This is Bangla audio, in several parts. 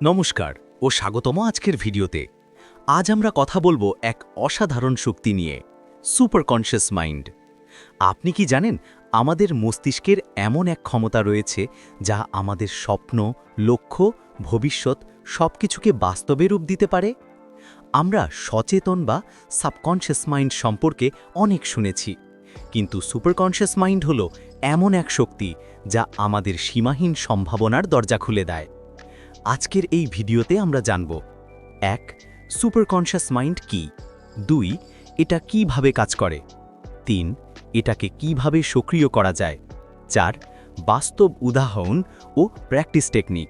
নমস্কার ও স্বাগতম আজকের ভিডিওতে। আজ আমরা কথা বলব এক অসাধারণ শক্তি নিয়ে সুপার কনশিয়াস মাইন্ড। আপনি কি জানেন, আমাদের মস্তিষ্কের এমন এক ক্ষমতা রয়েছে যা আমাদের স্বপ্ন, লক্ষ্য, ভবিষ্যৎ সবকিছুকে বাস্তবে রূপ দিতে পারে? আমরা সচেতন বা সাবকনশিয়াস মাইন্ড সম্পর্কে অনেক শুনেছি, কিন্তু সুপার কনশিয়াস মাইন্ড হল এমন এক শক্তি যা আমাদের সীমাহীন সম্ভাবনার দরজা খুলে দেয়। আজকের এই ভিডিওতে আমরা জানব, এক সুপার কনশাস মাইন্ড কি? দুই, এটা কীভাবে কাজ করে? তিন, এটাকে কীভাবে সক্রিয় করা যায়? চার, বাস্তব উদাহরণ ও প্র্যাকটিস টেকনিক।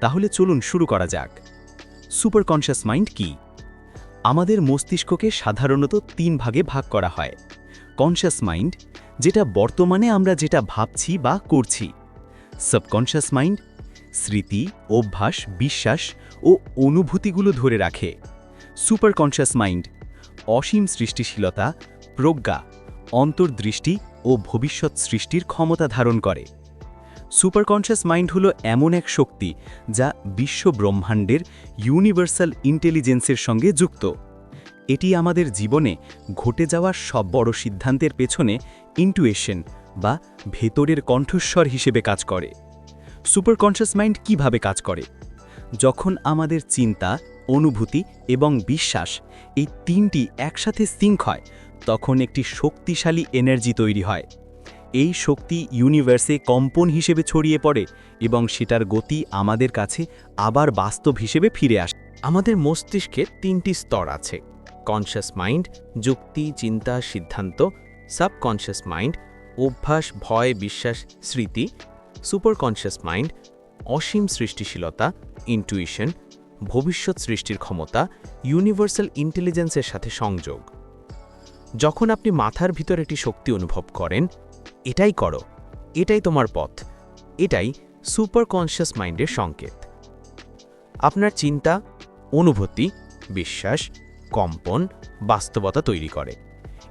তাহলে চলুন শুরু করা যাক। সুপার কনশাস মাইন্ড কি? আমাদের মস্তিষ্ককে সাধারণত তিন ভাগে ভাগ করা হয়। কনশাস মাইন্ড, যেটা বর্তমানে আমরা যেটা ভাবছি বা করছি। সাবকনশাস মাইন্ড স্মৃতি, অভ্যাস, বিশ্বাস ও অনুভূতিগুলো ধরে রাখে। সুপার কনশাস মাইন্ড, অসীম সৃষ্টিশীলতা, প্রজ্ঞা, অন্তর্দৃষ্টি ও ভবিষ্যৎ সৃষ্টির ক্ষমতা ধারণ করে। সুপার কনশাস মাইন্ড হলো এমন এক শক্তি যা বিশ্ব ব্রহ্মাণ্ডের ইউনিভার্সাল ইন্টেলিজেন্সের সঙ্গে যুক্ত। এটি আমাদের জীবনে ঘটে যাওয়া সব বড় সিদ্ধান্তের পেছনে ইন্টুয়েশন বা ভেতরের কণ্ঠস্বর হিসেবে কাজ করে। সুপার কনশাস মাইন্ড কীভাবে কাজ করে? যখন আমাদের চিন্তা, অনুভূতি এবং বিশ্বাস এই তিনটি একসাথে সিঙ্ক হয়, তখন একটি শক্তিশালী এনার্জি তৈরি হয়। এই শক্তি ইউনিভার্সে কম্পন হিসেবে ছড়িয়ে পড়ে এবং সেটার গতি আমাদের কাছে আবার বাস্তব হিসেবে ফিরে আসে। আমাদের মস্তিষ্কে তিনটি স্তর আছে কনশাস মাইন্ড যুক্তি, চিন্তা, সিদ্ধান্ত সাবকনশাস মাইন্ড অভ্যাস, ভয়, বিশ্বাস, স্মৃতি সুপার কনশাস মাইন্ড, অসীম সৃষ্টিশীলতা, ইন্টুইশন, ভবিষ্যৎ সৃষ্টির ক্ষমতা, ইউনিভার্সাল ইন্টেলিজেন্সের সাথে সংযোগ। যখন আপনি মাথার ভিতর একটি শক্তি অনুভব করেন, এটাই করো, এটাই তোমার পথ, এটাই সুপার কনশাস মাইন্ডের সংকেত। আপনার চিন্তা, অনুভূতি, বিশ্বাস, কম্পন, বাস্তবতা তৈরি করে।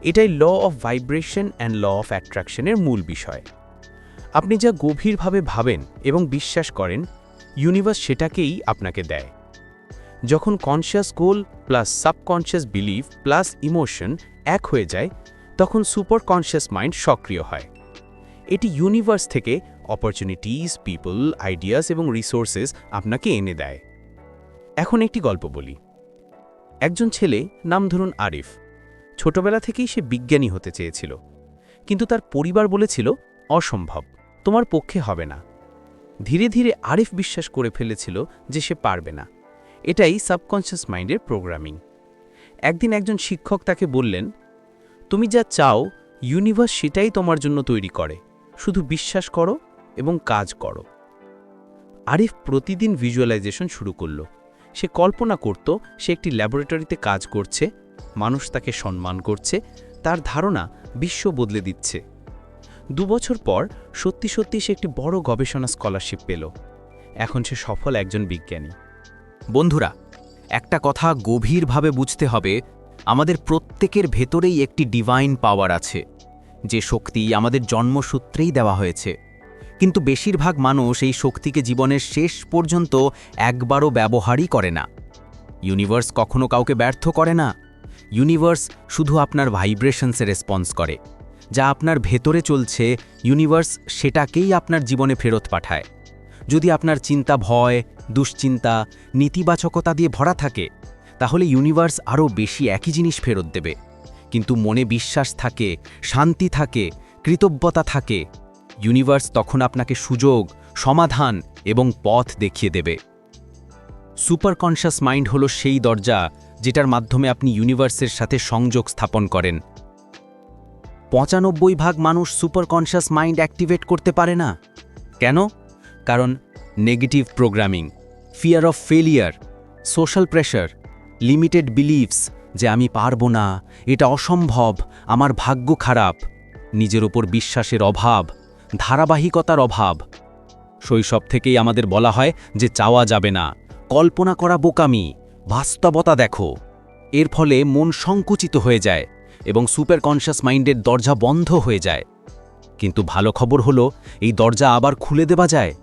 এটাই law of vibration and law of অ্যাট্রাকশনের মূল বিষয়। আপনি যা গভীরভাবে ভাবেন এবং বিশ্বাস করেন ইউনিভার্স সেটাকেই আপনাকে দেয়। যখন conscious goal plus subconscious believe plus emotion এক হয়ে যায়, তখন সুপার কনশিয়াস মাইন্ড সক্রিয় হয়। এটি ইউনিভার্স থেকে অপরচুনিটিস পিপল আইডিয়াস এবং রিসোর্সেস আপনাকে এনে দেয়। এখন একটি গল্প বলি। একজন ছেলে নাম ধরুন আরিফ। ছোটবেলা থেকেই সে বিজ্ঞানী হতে চেয়েছিল। কিন্তু তার পরিবার বলেছিল, অসম্ভব। তোমার পক্ষে হবে না। ধীরে ধীরে আরিফ বিশ্বাস করে ফেলেছিল যে সে পারবে না। এটাই সাবকনশিয়াস মাইন্ডের প্রোগ্রামিং। একদিন একজন শিক্ষক তাকে বললেন, তুমি যা চাও, ইউনিভার্স সেটাই তোমার জন্য তৈরি করে। শুধু বিশ্বাস করো এবং কাজ করো। আরিফ প্রতিদিন ভিজুয়ালাইজেশন শুরু করল। সে কল্পনা করত, সে একটি ল্যাবরেটরিতে কাজ করছে, মানুষ তাকে সম্মান করছে, তার ধারণা বিশ্ব বদলে দিচ্ছে। দুবছর পর সত্যি সত্যি সে একটি বড় গবেষণা স্কলারশিপ পেল। এখন সে সফল একজন বিজ্ঞানী। বন্ধুরা, একটা কথা গভীরভাবে বুঝতে হবে, আমাদের প্রত্যেকের ভেতরেই একটি ডিভাইন পাওয়ার আছে, যে শক্তি আমাদের জন্মসূত্রেই দেওয়া হয়েছে। কিন্তু বেশিরভাগ মানুষ এই শক্তিকে জীবনের শেষ পর্যন্ত একবারও ব্যবহারই করে না। ইউনিভার্স কখনো কাউকে ব্যর্থ করে না। ইউনিভার্স শুধু আপনার ভাইব্রেশনসে রেসপন্স করে। যা আপনার ভেতরে চলছে ইউনিভার্স সেটাকেই আপনার জীবনে ফেরত পাঠায়। যদি আপনার চিন্তা ভয়, দুশ্চিন্তা, নেতিবাচকতা দিয়ে ভরা থাকে, তাহলে ইউনিভার্স আরও বেশি একই জিনিস ফেরত দেবে। কিন্তু মনে বিশ্বাস থাকে, শান্তি থাকে, কৃতজ্ঞতা থাকে ইউনিভার্স তখন আপনাকে সুযোগ, সমাধান এবং পথ দেখিয়ে দেবে। সুপার কনশাস মাইন্ড হলো সেই দরজা যেটার মাধ্যমে আপনি ইউনিভার্সের সাথে সংযোগ স্থাপন করেন। পঁচানব্বই ভাগ মানুষ সুপার কনশাস মাইন্ড অ্যাক্টিভেট করতে পারে না। কেন? কারণ negative programming, fear of failure, social pressure, limited beliefs যে আমি পারব না, এটা অসম্ভব, আমার ভাগ্য খারাপ, নিজের ওপর বিশ্বাসের অভাব, ধারাবাহিকতার অভাব। শৈশব থেকেই আমাদের বলা হয় যে চাওয়া যাবে না, কল্পনা করা বোকামি, বাস্তবতা দেখো। এর ফলে মন সংকুচিত হয়ে যায় এবং সুপার কনশাস মাইন্ডের দরজা বন্ধ হয়ে যায়। কিন্তু ভালো খবর হলো, এই দরজা আবার খুলে দেওয়া যায়,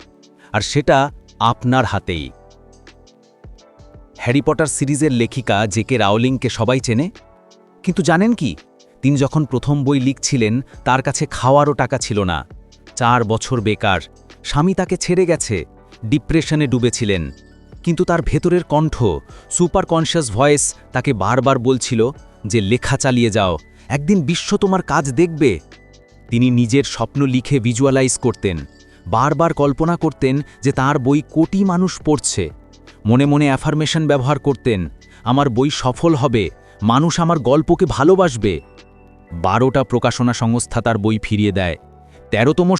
আর সেটা আপনার হাতেই। হ্যারি পটার সিরিজের লেখিকা জেকে রাওলিংকে সবাই চেনে। কিন্তু জানেন কি, তিনি যখন প্রথম বই লিখছিলেন, তার কাছে খাওয়ারও টাকা ছিল না। চার বছর বেকার, স্বামী তাকে ছেড়ে গেছে, ডিপ্রেশনে ডুবেছিলেন। কিন্তু তার ভেতরের কণ্ঠ সুপার কনশিয়াস ভয়েস তাকে বারবার বলছিল যে লেখা চালিয়ে যাও, একদিন বিশ্ব তোমার কাজ দেখবে। তিনি নিজের স্বপ্ন লিখে ভিজুয়ালাইজ করতেন, বারবার কল্পনা করতেন যে তার বই কোটি মানুষ পড়ছে। মনে মনে অ্যাফার্মেশন ব্যবহার করতেন, আমার বই সফল হবে, মানুষ আমার গল্পকে ভালোবাসবে। বারোটা প্রকাশনা সংস্থা তার বই ফিরিয়ে দেয়, তেরোতম